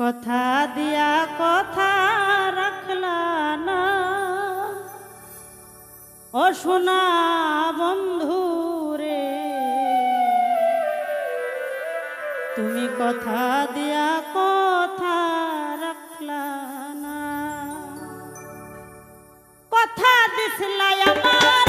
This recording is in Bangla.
কথা দিয়া কথা রাখলা না। ও শোনা বন্ধু রে, তুমি কথা দিয়া কথা রাখলা না। কথা দিসলাই আমার।